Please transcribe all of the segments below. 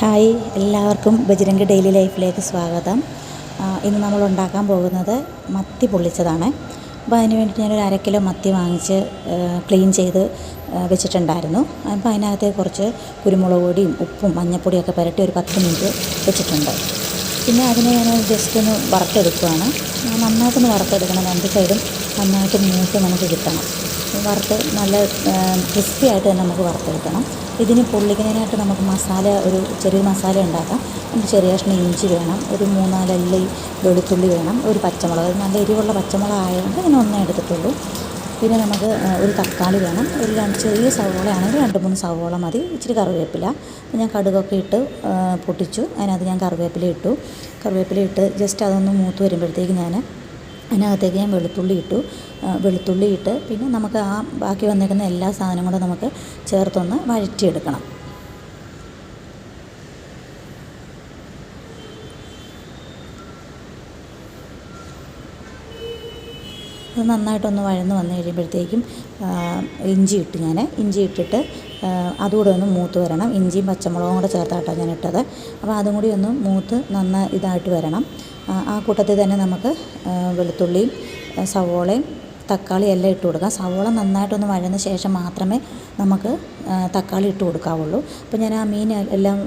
Hi എല്ലാവർക്കും Bajrang daily ലൈഫിലേക്ക് സ്വാഗതം. ഇന്ന് നമ്മൾ ഉണ്ടാക്കാൻ പോകുന്നത് മത്തി പൊള്ളിച്ചതാണ്. അപ്പോൾ അതിന് വേണ്ടിയിട്ട് ഞാനൊരു അര കിലോ മത്തി വാങ്ങിച്ച് ക്ലീൻ ചെയ്ത് വെച്ചിട്ടുണ്ടായിരുന്നു. അപ്പോൾ അതിനകത്ത് കുറച്ച് കുരുമുളക് പൊടിയും ഉപ്പും മഞ്ഞൾപ്പൊടിയൊക്കെ പുരട്ടി ഒരു പത്ത് മിനിറ്റ് വെച്ചിട്ടുണ്ട്. പിന്നെ അതിനെ ഞാൻ ജസ്റ്റ് ഒന്ന് വറുത്തെടുക്കുകയാണ് നന്നായിട്ടൊന്ന് വറുത്തെടുക്കണം. രണ്ട് സൈഡും നന്നായിട്ട് മൂത്ത് നമുക്ക് കിട്ടണം. വറുത്ത് നല്ല ക്രിസ്പി ആയിട്ട് തന്നെ നമുക്ക് വറുത്തെടുക്കണം. ഇതിന് പൊള്ളിക്കുന്നതിനായിട്ട് നമുക്ക് മസാല ഒരു ചെറിയ മസാല ഉണ്ടാക്കാം. നമുക്ക് ചെറിയ കഷ്ണം ഇഞ്ചി വേണം ഒരു മൂന്നാലല്ലി വെളുത്തുള്ളി വേണം ഒരു പച്ചമുളക് നല്ല എരിവുള്ള പച്ചമുളക് ആയതുകൊണ്ട് ഞാൻ ഒന്നേ എടുത്തിട്ടുള്ളൂ. പിന്നെ നമുക്ക് ഒരു തക്കാളി വേണം ഒരു രണ്ട് ചെറിയ സവോള ആണെങ്കിൽ രണ്ട് മൂന്ന് സവോള മതി ഇച്ചിരി കറിവേപ്പില. ഞാൻ കടുകൊക്കെ ഇട്ട് പൊട്ടിച്ചു അതിനകത്ത് ഞാൻ കറിവേപ്പില ഇട്ടു. കറിവേപ്പില ഇട്ട് ജസ്റ്റ് അതൊന്ന് മൂത്ത് വരുമ്പോഴത്തേക്ക് ഞാൻ അതിനകത്തേക്ക് ഞാൻ വെളുത്തുള്ളി ഇട്ടു. വെളുത്തുള്ളി ഇട്ട് പിന്നെ നമുക്ക് ആ ബാക്കി വന്നേക്കുന്ന എല്ലാ സാധനവും കൂടെ നമുക്ക് ചേർത്തൊന്ന് വഴറ്റിയെടുക്കണം. അത് നന്നായിട്ടൊന്ന് വഴന്ന് വന്നു കഴിയുമ്പോഴത്തേക്കും ഇഞ്ചി ഇട്ട് ഞാൻ ഇഞ്ചി ഇട്ടിട്ട് അതുകൂടെ ഒന്ന് മൂത്ത് വരണം. ഇഞ്ചിയും പച്ചമുളകും കൂടെ ചേർത്തായിട്ടാണ് ഞാൻ ഇട്ടത്. അപ്പോൾ അതും കൂടി ഒന്ന് മൂത്ത് നന്നായി ഇതായിട്ട് വരണം. ആ, കൂട്ടത്തിൽ തന്നെ നമുക്ക് വെളുത്തുള്ളിയും സവോളയും തക്കാളി എല്ലാം ഇട്ട് കൊടുക്കാം. സവോള നന്നായിട്ടൊന്ന് വഴന്ന ശേഷം മാത്രമേ നമുക്ക് തക്കാളി ഇട്ട് കൊടുക്കാവുള്ളൂ. അപ്പോൾ ഞാൻ ആ മീൻ എല്ലാം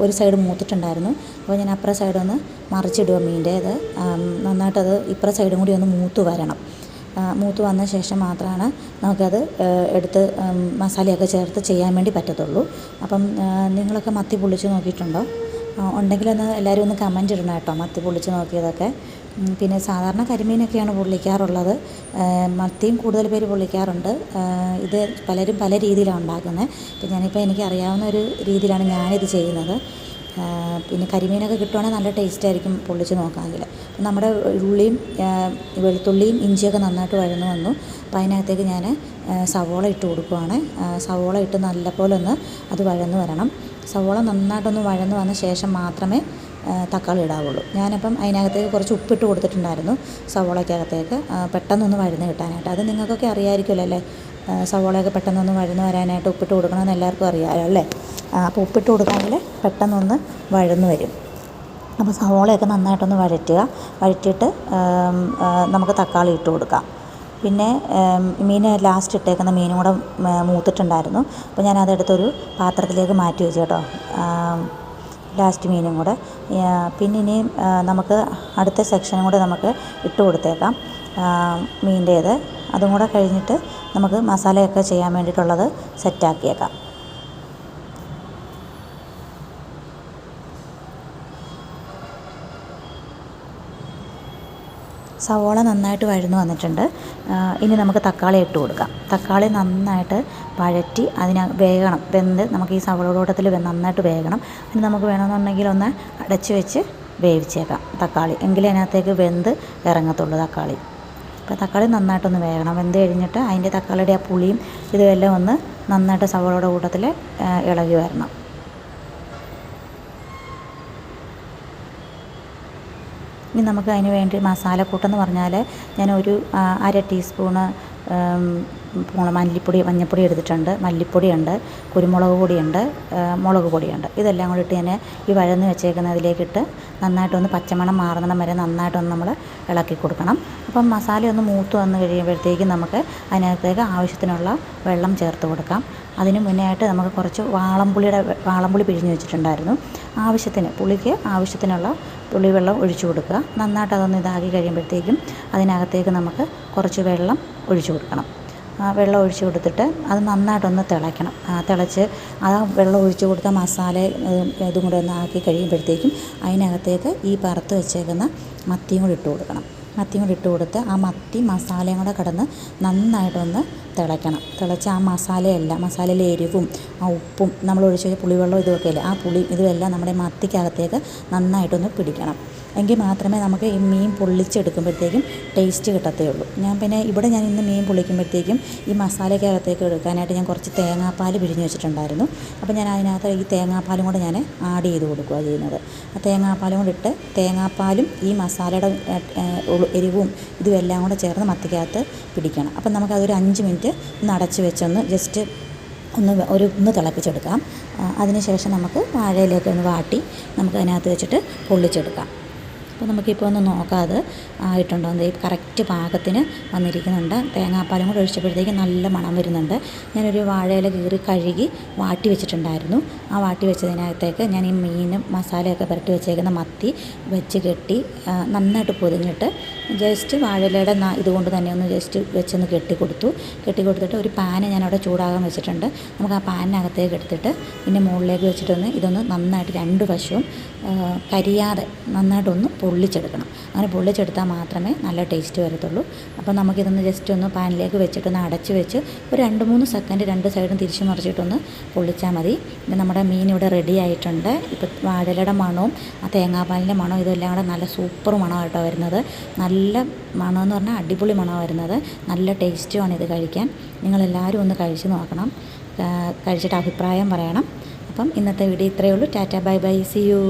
ഒരു സൈഡ് മൂത്തിട്ടുണ്ടായിരുന്നു. അപ്പോൾ ഞാൻ അപ്പുറ സൈഡ് ഒന്ന് മറിച്ചിടുക മീന്റെ. അത് നന്നായിട്ടത് ഇപ്പുറ സൈഡും കൂടി ഒന്ന് മൂത്ത് വരണം. മൂത്ത് വന്ന ശേഷം മാത്രമാണ് നമുക്കത് എടുത്ത് മസാലയൊക്കെ ചേർത്ത് ചെയ്യാൻ വേണ്ടി പറ്റത്തുള്ളൂ. അപ്പം നിങ്ങളൊക്കെ മത്തി പൊള്ളിച്ച് നോക്കിയിട്ടുണ്ടോ? ഉണ്ടെങ്കിൽ ഉണ്ടെങ്കിലൊന്ന് എല്ലാവരും ഒന്ന് കമന്റ് ഇടണം കേട്ടോ മത്തി പൊള്ളിച്ച് നോക്കിയതൊക്കെ. പിന്നെ സാധാരണ കരിമീനൊക്കെയാണ് പൊള്ളിക്കാറുള്ളത്. മത്തിയും കൂടുതൽ പേര് പൊള്ളിക്കാറുണ്ട്. ഇത് പലരും പല രീതിയിലാണ് ഉണ്ടാക്കുന്നത്. ഇപ്പം ഞാനിപ്പോൾ എനിക്ക് അറിയാവുന്ന ഒരു രീതിയിലാണ് ഞാനിത് ചെയ്യുന്നത്. പിന്നെ കരിമീനൊക്കെ കിട്ടുവാണെങ്കിൽ നല്ല ടേസ്റ്റ് ആയിരിക്കും പൊള്ളിച്ച് നോക്കാമെങ്കിൽ. അപ്പം നമ്മുടെ ഉള്ളിയും വെളുത്തുള്ളിയും ഇഞ്ചിയൊക്കെ നന്നായിട്ട് വഴന്നു വന്നു. അപ്പം അതിനകത്തേക്ക് ഞാൻ സവോള ഇട്ട് കൊടുക്കുവാണ്. സവോള ഇട്ട് നല്ലപോലെ ഒന്ന് അത് വഴന്നു വരണം. സവോള നന്നായിട്ടൊന്ന് വഴന്നു വന്ന ശേഷം മാത്രമേ തക്കാളി ഇടാവുള്ളൂ. ഞാനപ്പം അതിനകത്തേക്ക് കുറച്ച് ഉപ്പിട്ട് കൊടുത്തിട്ടുണ്ടായിരുന്നു സവോളയ്ക്കകത്തേക്ക്. പെട്ടെന്നൊന്ന് വഴന്ന് കിട്ടാനായിട്ട്. അത് നിങ്ങൾക്കൊക്കെ അറിയാമായിരിക്കുമല്ലോ അല്ലേ? സവോളയൊക്കെ പെട്ടെന്നൊന്ന് വഴന്ന് വരാനായിട്ട് ഉപ്പിട്ട് കൊടുക്കണമെന്ന് എല്ലാവർക്കും അറിയാമല്ലോ അല്ലേ? അപ്പോൾ ഉപ്പിട്ട് കൊടുക്കാമെങ്കിൽ പെട്ടെന്നൊന്ന് വഴന്ന് വരും. അപ്പോൾ സവോളയൊക്കെ നന്നായിട്ടൊന്ന് വഴറ്റുക. വഴറ്റിയിട്ട് നമുക്ക് തക്കാളി ഇട്ട് കൊടുക്കാം. പിന്നെ മീൻ ലാസ്റ്റ് ഇട്ടേക്കുന്ന മീനും കൂടെ മൂത്തിട്ടുണ്ടായിരുന്നു. അപ്പോൾ ഞാൻ അതെടുത്തൊരു പാത്രത്തിലേക്ക് മാറ്റി വെച്ചു കേട്ടോ. ലാസ്റ്റ് മീനും കൂടെ. പിന്നെ ഇനിയും നമുക്ക് അടുത്ത സെക്ഷനും കൂടെ നമുക്ക് ഇട്ട് കൊടുത്തേക്കാം. മീന്റേത്. അതും കൂടെ കഴിഞ്ഞിട്ട് നമുക്ക് മസാലയൊക്കെ ചെയ്യാൻ വേണ്ടിയിട്ടുള്ളത് സെറ്റാക്കിയേക്കാം സവോള നന്നായിട്ട് വഴന്നു വന്നിട്ടുണ്ട്. ഇനി നമുക്ക് തക്കാളി ഇട്ട് കൊടുക്കാം. തക്കാളി നന്നായിട്ട് വഴറ്റി അതിന് വേകണം. വെന്ത് നമുക്ക് ഈ സവോളയോട്ടത്തിൽ നന്നായിട്ട് വേകണം. ഇനി നമുക്ക് വേണമെന്നുണ്ടെങ്കിൽ ഒന്ന് അടച്ച് വെച്ച് വേവിച്ചേക്കാം തക്കാളി. എങ്കിലേ അതിനകത്തേക്ക് വെന്ത് ഇറങ്ങത്തുള്ളൂ തക്കാളി. അപ്പോൾ തക്കാളി നന്നായിട്ടൊന്ന് വേകണം. വെന്ത് കഴിഞ്ഞിട്ട് അതിന്റെ തക്കാളിയുടെ ആ പുളിയും ഇതുമെല്ലാം ഒന്ന് നന്നായിട്ട് സവോളയുടെ കൂട്ടത്തിൽ ഇളകി വരണം. ഇനി നമുക്ക് അതിന് വേണ്ടി മസാലക്കൂട്ടെന്ന് പറഞ്ഞാൽ ഞാൻ ഒരു അര ടീസ്പൂണ് മല്ലിപ്പൊടി മഞ്ഞൾപ്പൊടി എടുത്തിട്ടുണ്ട്. മല്ലിപ്പൊടിയുണ്ട് കുരുമുളക് പൊടിയുണ്ട് മുളക് പൊടിയുണ്ട്. ഇതെല്ലാം കൂടി ഇട്ട് ഞാൻ ഈ വഴന്ന് വെച്ചേക്കുന്നതിലേക്കിട്ട് നന്നായിട്ടൊന്ന് പച്ചമണം മാറുന്നിടം വരെ നന്നായിട്ടൊന്ന് നമ്മൾ ഇളക്കി കൊടുക്കണം. അപ്പം മസാല ഒന്ന് മൂത്ത് വന്ന് കഴിയുമ്പോഴത്തേക്കും നമുക്ക് അതിനകത്തേക്ക് ആവശ്യത്തിനുള്ള വെള്ളം ചേർത്ത് കൊടുക്കാം. അതിന് മുന്നേ ആയിട്ട് നമുക്ക് കുറച്ച് വാളംപുളിയുടെ വാളംപുളി പിഴിഞ്ഞ് വെച്ചിട്ടുണ്ടായിരുന്നു. ആവശ്യത്തിന് പുളിക്ക് ആവശ്യത്തിനുള്ള പുളിവെള്ളം ഒഴിച്ചു കൊടുക്കുക. നന്നായിട്ട് അതൊന്ന് ഇതാക്കി കഴിയുമ്പോഴത്തേക്കും അതിനകത്തേക്ക് നമുക്ക് കുറച്ച് വെള്ളം ഒഴിച്ചു കൊടുക്കണം. വെള്ളം ഒഴിച്ചു കൊടുത്തിട്ട് അത് നന്നായിട്ടൊന്ന് തിളയ്ക്കണം. തിളച്ച് ആ വെള്ളം ഒഴിച്ചു കൊടുത്ത മസാല ഇതും കൂടെ ഒന്ന് ആക്കി കഴിയുമ്പോഴത്തേക്കും അതിനകത്തേക്ക് ഈ പറത്ത് വെച്ചേക്കുന്ന മത്തിയും കൂടി ഇട്ട് കൊടുക്കണം. മത്തിയും കൂടി ഇട്ട് കൊടുത്ത് ആ മത്തി മസാലയും കൂടെ കിടന്ന് നന്നായിട്ടൊന്ന് തിളയ്ക്കണം. തിളച്ച് ആ മസാലയല്ല മസാലയിലെ എരിവും ആ ഉപ്പും നമ്മൾ ഒഴിച്ച് പുളിവെള്ളം ഇതുമൊക്കെ ഇല്ലേ ആ പുളി ഇതുമെല്ലാം നമ്മുടെ മത്തിക്കകത്തേക്ക് നന്നായിട്ടൊന്ന് പിടിക്കണം. എങ്കിൽ മാത്രമേ നമുക്ക് ഈ മീൻ പൊള്ളിച്ചെടുക്കുമ്പോഴത്തേക്കും ടേസ്റ്റ് കിട്ടത്തേ ഉള്ളൂ ഞാൻ പിന്നെ ഇവിടെ ഞാൻ ഇന്ന് മീൻ പൊള്ളിക്കുമ്പോഴത്തേക്കും ഈ മസാലയ്ക്കകത്തേക്ക് എടുക്കാനായിട്ട് ഞാൻ കുറച്ച് തേങ്ങാപ്പാൽ പിഴിഞ്ഞ് വെച്ചിട്ടുണ്ടായിരുന്നു. അപ്പോൾ ഞാൻ അതിനകത്ത് ഈ തേങ്ങാപ്പാലും കൂടെ ഞാൻ ആഡ് ചെയ്ത് കൊടുക്കുകയാണ് ചെയ്യുന്നത്. ആ തേങ്ങാപ്പാലും കൂടെ ഇട്ട് തേങ്ങാപ്പാലും ഈ മസാലയുടെ എരിവും ഇതും എല്ലാം കൂടെ ചേർന്ന് മത്തിക്കകത്ത് പിടിക്കണം. അപ്പം നമുക്കതൊരു അഞ്ച് മിനിറ്റ് ഒന്ന് അടച്ച് വെച്ചൊന്ന് ജസ്റ്റ് ഒന്ന് ഒരു ഒന്ന് തിളപ്പിച്ചെടുക്കാം. അതിനുശേഷം നമുക്ക് വാഴയിലേക്ക് ഒന്ന് വാട്ടി നമുക്ക് അതിനകത്ത് വെച്ചിട്ട് പൊള്ളിച്ചെടുക്കാം. അപ്പോൾ നമുക്കിപ്പോൾ ഒന്ന് നോക്കാം അത് ആയിട്ടുണ്ടോ? എന്ത് കറക്റ്റ് പാകത്തിന് വന്നിരിക്കുന്നുണ്ട്. തേങ്ങാപ്പാലും കൂടെ ഒഴിച്ചപ്പോഴത്തേക്ക് നല്ല മണം വരുന്നുണ്ട്. ഞാനൊരു വാഴയില കീറി കഴുകി വാട്ടി വെച്ചിട്ടുണ്ടായിരുന്നു. ആ വാട്ടി വെച്ചതിനകത്തേക്ക് ഞാൻ ഈ മീനും മസാലയൊക്കെ പുരട്ടി വെച്ചേക്കുന്ന മത്തി വെച്ച് കെട്ടി നന്നായിട്ട് പൊതിഞ്ഞിട്ട് ജസ്റ്റ് വാഴയിലയുടെ ഇതുകൊണ്ട് തന്നെ ഒന്ന് ജസ്റ്റ് വെച്ചൊന്ന് കെട്ടി കൊടുത്തു കെട്ടി ഒരു പാന് ഞാനവിടെ ചൂടാകാൻ വെച്ചിട്ടുണ്ട്. നമുക്ക് ആ പാനിനകത്തേക്ക് എടുത്തിട്ട് പിന്നെ മുകളിലേക്ക് വെച്ചിട്ടൊന്ന് ഇതൊന്ന് നന്നായിട്ട് രണ്ട് വശവും കരിയാതെ നന്നായിട്ടൊന്ന് പൊള്ളിച്ചെടുക്കണം. അങ്ങനെ പൊള്ളിച്ചെടുത്താൽ മാത്രമേ നല്ല ടേസ്റ്റ് വരത്തുള്ളൂ. അപ്പോൾ നമുക്കിതൊന്ന് ജസ്റ്റ് ഒന്ന് പാനിലേക്ക് വെച്ചിട്ടൊന്ന് അടച്ച് വെച്ച് ഒരു രണ്ട് മൂന്ന് സെക്കൻഡ് രണ്ട് സൈഡും തിരിച്ച് മറിച്ചിട്ടൊന്ന് പൊള്ളിച്ചാൽ മതി. ഇപ്പം നമ്മുടെ മീൻ ഇവിടെ റെഡി ആയിട്ടുണ്ട്. ഇപ്പോൾ വാഴയുടെ മണവും ആ തേങ്ങാപ്പാലിന്റെ മണവും ഇതെല്ലാം കൂടെ നല്ല സൂപ്പർ മണമായിട്ടോ വരുന്നത്. നല്ല മണമെന്ന് പറഞ്ഞാൽ അടിപൊളി മണമാണ് വരുന്നത്. നല്ല ടേസ്റ്റുമാണ് ഇത് കഴിക്കാൻ. നിങ്ങളെല്ലാവരും ഒന്ന് കഴിച്ച് നോക്കണം. കഴിച്ചിട്ട് അഭിപ്രായം പറയണം. അപ്പം ഇന്നത്തെ വീഡിയോ ഇത്രയേ ഉള്ളൂ. Tata bye bye. See you